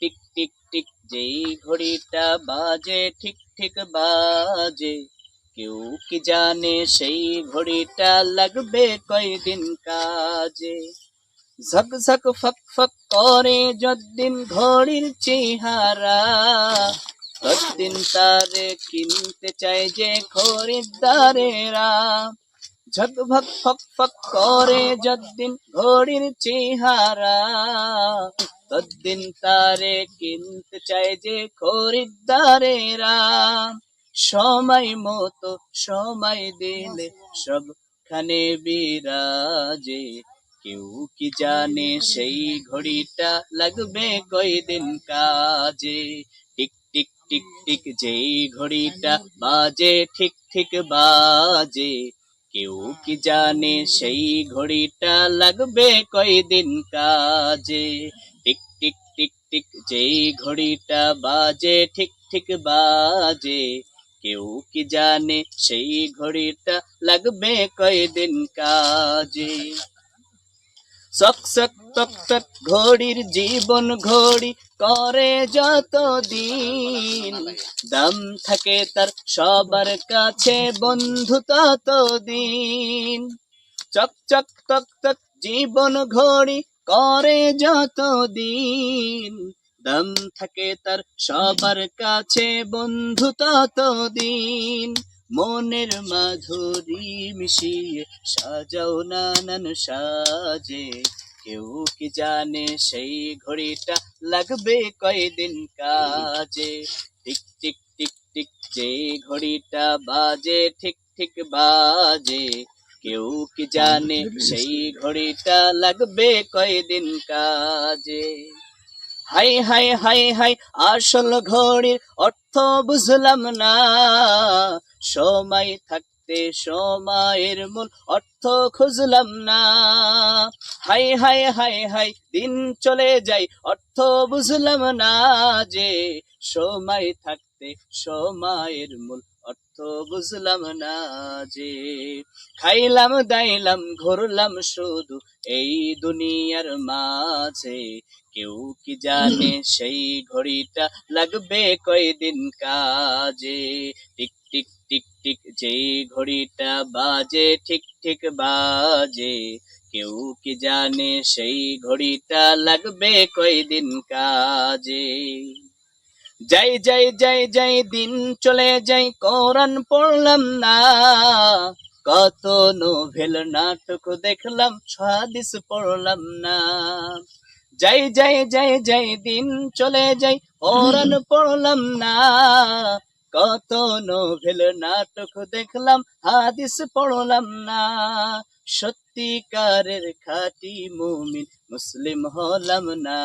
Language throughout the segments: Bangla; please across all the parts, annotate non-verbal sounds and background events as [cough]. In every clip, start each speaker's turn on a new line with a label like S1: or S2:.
S1: টিক টিক টিক, যেই ঘড়িটা বাজে, ঠিক ঠিক বাজে। কেউ কি জানে সেই ঘড়িটা লাগবে কয়দিন কাজে? ঝক ঝক, ফক ফক করে যদ্দিন ঘড়ির চেহারা তদ্দিন তারে কিনতে চাই যে খরিদ্দারেরা। ঝকভক ফক ফক করে যদ্দিন ঘড়ির চেহারা তদ্দিন তারে কিনতে চাই যে খরিদ্দারেরা। সময় মতো সময় দিলে সবখানে বিরাজে। কেউ কি জানে সেই ঘড়িটা লাগবে কয়দিন কাজে? টিক টিক টিক টিক, যেই ঘড়িটা বাজে ঠিক ঠিক বাজে। কেউ কি জানে সেই ঘড়িটা লাগবে কয়দিন কাজে? যেই ঘড়িটা বাজে, ঠিক ঠিক বাজে। কেউ কি জানে সেই ঘড়িটা লাগবে কয়দিন কাজে? সক সক তক তক ঘড়ির জীবন ঘড়ি করে যত দিন দাম থাকে তার সবার কাছে বন্ধু তত দিন চক চক তক তক জীবন ঘড়ি করে যত দিন দাম থাকে তার সবার কাছে। বন্ধু তত দিন মনের মাধুরী মিশিয়ে সাজাও নানান সাজে। কেউ কি জানে সেই ঘড়িটা লাগবে কয়দিন কাজে? টিক টিক টিক টিক, যে ঘড়িটা বাজে ঠিক ঠিক বাজে। কেউ কি জানে সেই ঘড়িটা লাগবে কয়দিন কাজে? হাই হাই হাই হাই, আসল ঘড়ির অর্থ বুঝলাম না। সময় থাকতে সময়ের মূল অর্থ খুঁজলাম না। হাই হাই হাই হাই, দিন চলে যাই অর্থ বুঝলাম না যে সময় থাকতে সময়ের মূল অর্থ বুঝলাম না যে খাইলাম দাইলাম ঘুরলাম শুধু এই দুনিয়ার মাঝে। কেউ কি জানে [laughs] সেই ঘড়িটা লাগবে কয়দিন কাজে? টিক টিক টিক টিক যেই ঘড়িটা বাজে ঠিক ঠিক বাজে। কেউ কি জানে সেই ঘড়িটা লাগবে কয়দিন কাজে? যাই যাই যাই যাই, দিন চলে যাই, কোরআন পড়লাম না। কত নোভেল নাটক দেখলাম হাদিস পড়লাম না। যাই যাই যাই যাই, দিন চলে যাই, কোরআন পড়লাম না। কত নোভেল নাটক দেখলাম, হাদিস পড়লাম না। সত্যিকারের খাটি মুমিন মুসলিম হলাম না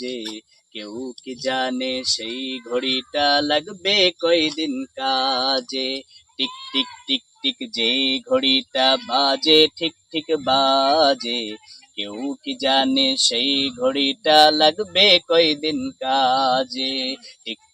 S1: যে, কেউ কি জানে সেই ঘড়িটা লাগবে কয়দিন কাজে? টিক টিক টিক টিক, যে ঘড়িটা বাজে ঠিক ঠিক বাজে। কেউ কি জানে সেই ঘড়িটা লাগবে কয়দিন কাজে? টিক